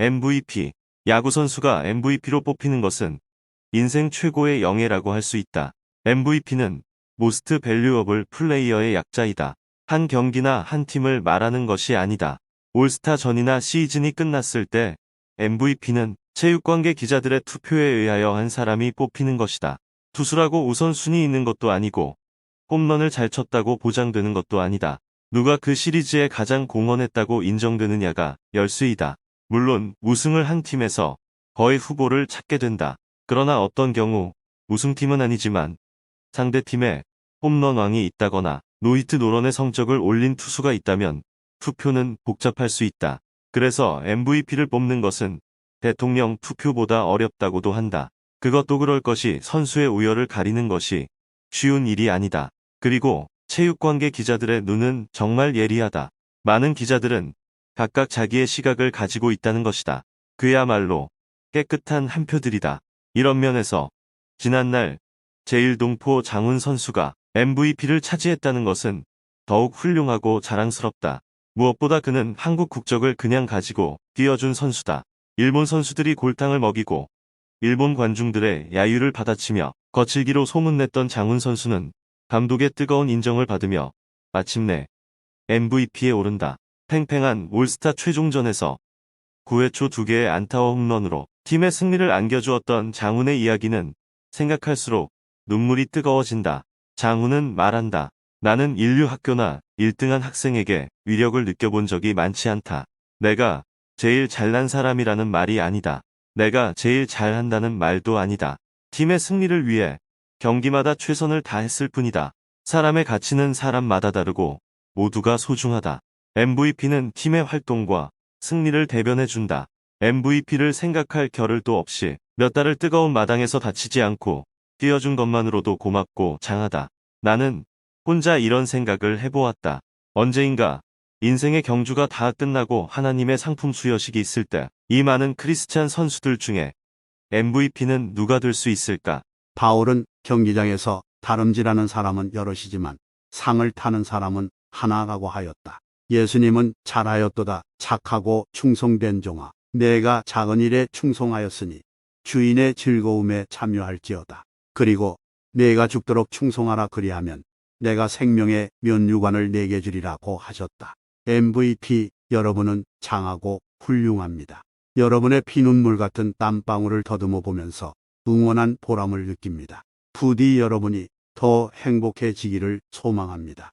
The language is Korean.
MVP. 야구 선수가 MVP로 뽑히는 것은 인생 최고의 영예라고 할 수 있다. MVP는 Most Valuable Player의 약자이다. 한 경기나 한 팀을 말하는 것이 아니다. 올스타 전이나 시즌이 끝났을 때 MVP는 체육관계 기자들의 투표에 의하여 한 사람이 뽑히는 것이다. 투수라고 우선순위 있는 것도 아니고 홈런을 잘 쳤다고 보장되는 것도 아니다. 누가 그 시리즈에 가장 공헌했다고 인정되느냐가 열쇠이다. 물론 우승을 한 팀에서 거의 후보를 찾게 된다. 그러나 어떤 경우 우승팀은 아니지만 상대팀에 홈런왕이 있다거나 노히트 노런의 성적을 올린 투수가 있다면 투표는 복잡할 수 있다. 그래서 MVP를 뽑는 것은 대통령 투표보다 어렵다고도 한다. 그것도 그럴 것이 선수의 우열을 가리는 것이 쉬운 일이 아니다. 그리고 체육관계 기자들의 눈은 정말 예리하다. 많은 기자들은 각각 자기의 시각을 가지고 있다는 것이다. 그야말로 깨끗한 한 표들이다. 이런 면에서 지난날 제1동포 장훈 선수가 MVP를 차지했다는 것은 더욱 훌륭하고 자랑스럽다. 무엇보다 그는 한국 국적을 그냥 가지고 뛰어준 선수다. 일본 선수들이 골탕을 먹이고 일본 관중들의 야유를 받아치며 거칠기로 소문냈던 장훈 선수는 감독의 뜨거운 인정을 받으며 마침내 MVP에 오른다. 팽팽한 올스타 최종전에서 9회 초 2개의 안타와 홈런으로 팀의 승리를 안겨주었던 장훈의 이야기는 생각할수록 눈물이 뜨거워진다. 장훈은 말한다. 나는 인류 학교나 1등한 학생에게 위력을 느껴본 적이 많지 않다. 내가 제일 잘난 사람이라는 말이 아니다. 내가 제일 잘한다는 말도 아니다. 팀의 승리를 위해 경기마다 최선을 다했을 뿐이다. 사람의 가치는 사람마다 다르고 모두가 소중하다. MVP는 팀의 활동과 승리를 대변해준다. MVP를 생각할 겨를도 없이 몇 달을 뜨거운 마당에서 다치지 않고 뛰어준 것만으로도 고맙고 장하다. 나는 혼자 이런 생각을 해보았다. 언제인가 인생의 경주가 다 끝나고 하나님의 상품 수여식이 있을 때 이 많은 크리스찬 선수들 중에 MVP는 누가 될 수 있을까? 바울은 경기장에서 다름질하는 사람은 여럿이지만 상을 타는 사람은 하나라고 하였다. 예수님은 잘하였도다 착하고 충성된 종아 내가 작은 일에 충성하였으니 주인의 즐거움에 참여할지어다. 그리고 내가 죽도록 충성하라 그리하면 내가 생명의 면류관을 내게 주리라고 하셨다. MVP 여러분은 장하고 훌륭합니다. 여러분의 피눈물 같은 땀방울을 더듬어 보면서 응원한 보람을 느낍니다. 부디 여러분이 더 행복해지기를 소망합니다.